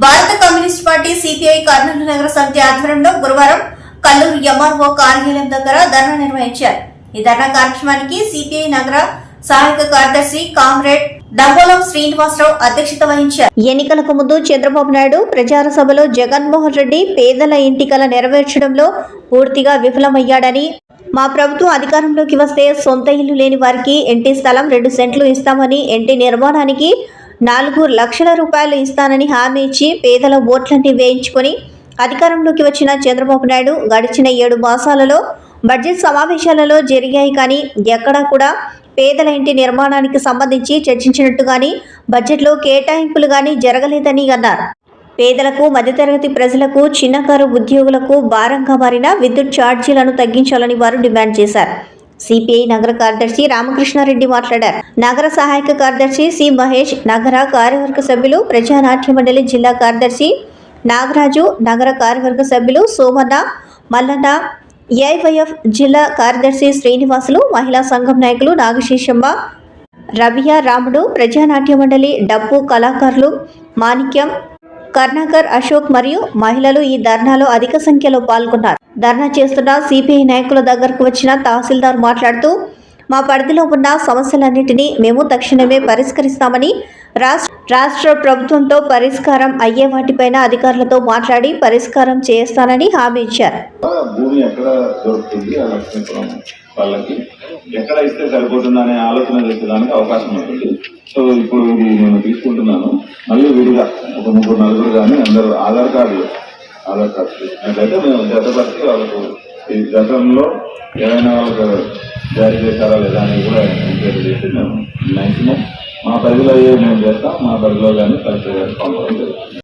భారత communist party CPI Kurnool నగర సమితి ఆధ్వర్యంలో గురువారం కల్లూరు ఎంఆర్ఓ కార్యాలయం దగ్గర ధర్నా నిర్వహించారు. ఈ ధర్నా కార్యక్రమానికి సిపిఐ నగర సహాయక కార్యదర్శి కామ్రేడ్ డంబోలం శ్రీనివాసరావు అధ్యక్షత వహించారు. ఎన్నికలకు ముందు చంద్రబాబు నాయుడు ప్రచార సభలో జగన్మోహన్ రెడ్డి పేదల ఇంటికల నెరవేర్చడంలో పూర్తిగా విఫలమయ్యాడని మా ప్రభుత్వం అధికారంలోకి వస్తే సొంత ఇల్లు లేని వారికి ఇంటి స్థలం రెండు సెంట్లు ఇస్తామని ఇంటి నిర్మాణానికి నాలుగు లక్షల రూపాయలు ఇస్తానని హామీ ఇచ్చి పేదల ఓట్లన్నీ వేయించుకొని అధికారంలోకి వచ్చిన చంద్రబాబు నాయుడు గడిచిన ఏడు మాసాలలో బడ్జెట్ సమావేశాలలో జరిగాయి కానీ ఎక్కడా కూడా పేదల ఇంటి నిర్మాణానికి సంబంధించి చర్చించినట్టు కానీ బడ్జెట్లో కేటాయింపులు కానీ జరగలేదని అన్నారు. పేదలకు మధ్యతరగతి ప్రజలకు చిన్నకారు ఉద్యోగులకు భారంగా మారిన విద్యుత్ ఛార్జీలను తగ్గించాలని వారు డిమాండ్ చేశారు. సిపిఐ నగర కార్యదర్శి రామకృష్ణారెడ్డి మాట్లాడారు. నగర సహాయక కార్యదర్శి సి మహేష్ నగర కార్యవర్గ సభ్యులు ప్రజానాట్య మండలి జిల్లా కార్యదర్శి నాగరాజు నగర కార్యవర్గ సభ్యులు సోమన్న మల్లన్న ఏఐవైఎఫ్ జిల్లా కార్యదర్శి శ్రీనివాసులు మహిళా సంఘం నాయకులు నాగశేషమ్మ రబియా రాముడు ప్రజానాట్య మండలి డప్పు కళాకారులు మాణిక్యం కర్ణాకర్ అశోక్ మరియు మహిళలు ఈ ధర్నాలో అధిక సంఖ్యలో పాల్గొన్నారు. ధర్నా చేస్తున్న సిపిఐ నాయకుల దగ్గరకు వచ్చిన తహసీల్దార్ మాట్లాడుతూ మా పరిధిలో ఉన్న సమస్యలన్నింటినీ మేము తక్షణమే పరిష్కరిస్తామని రాష్ట్ర ప్రభుత్వంతో పరిష్కారం అయ్యే వాటిపైన అధికారులతో మాట్లాడి పరిష్కారం చేస్తానని హామీ ఇచ్చారు. భూమి ఎక్కడ దొరుకుతుంది వాళ్ళకి ఎక్కడ ఇస్తే సరిపోతుంది అనే ఆలోచన చేసేదానికి అవకాశం ఉంటుంది. సో ఇప్పుడు ఇది నేను తీసుకుంటున్నాను. మళ్ళీ విడిగా ఒక ముగ్గురు నలుగురు కానీ అందరూ ఆధార్ కార్డులు అలా కార్డు తీసుకున్నట్లయితే మేము జతపరిచి వాళ్ళకు ఈ గతంలో ఏమైనా వాళ్ళకు జారీ చేశారా లేదా అని కూడా ఎంక్వైరీ చేసి మేము మ్యాక్సిమం మా పరిధిలో అయ్యే మేము చేస్తాం మా పరిధిలో కానీ కలెక్టర్ గారికి పంపడం జరుగుతుంది.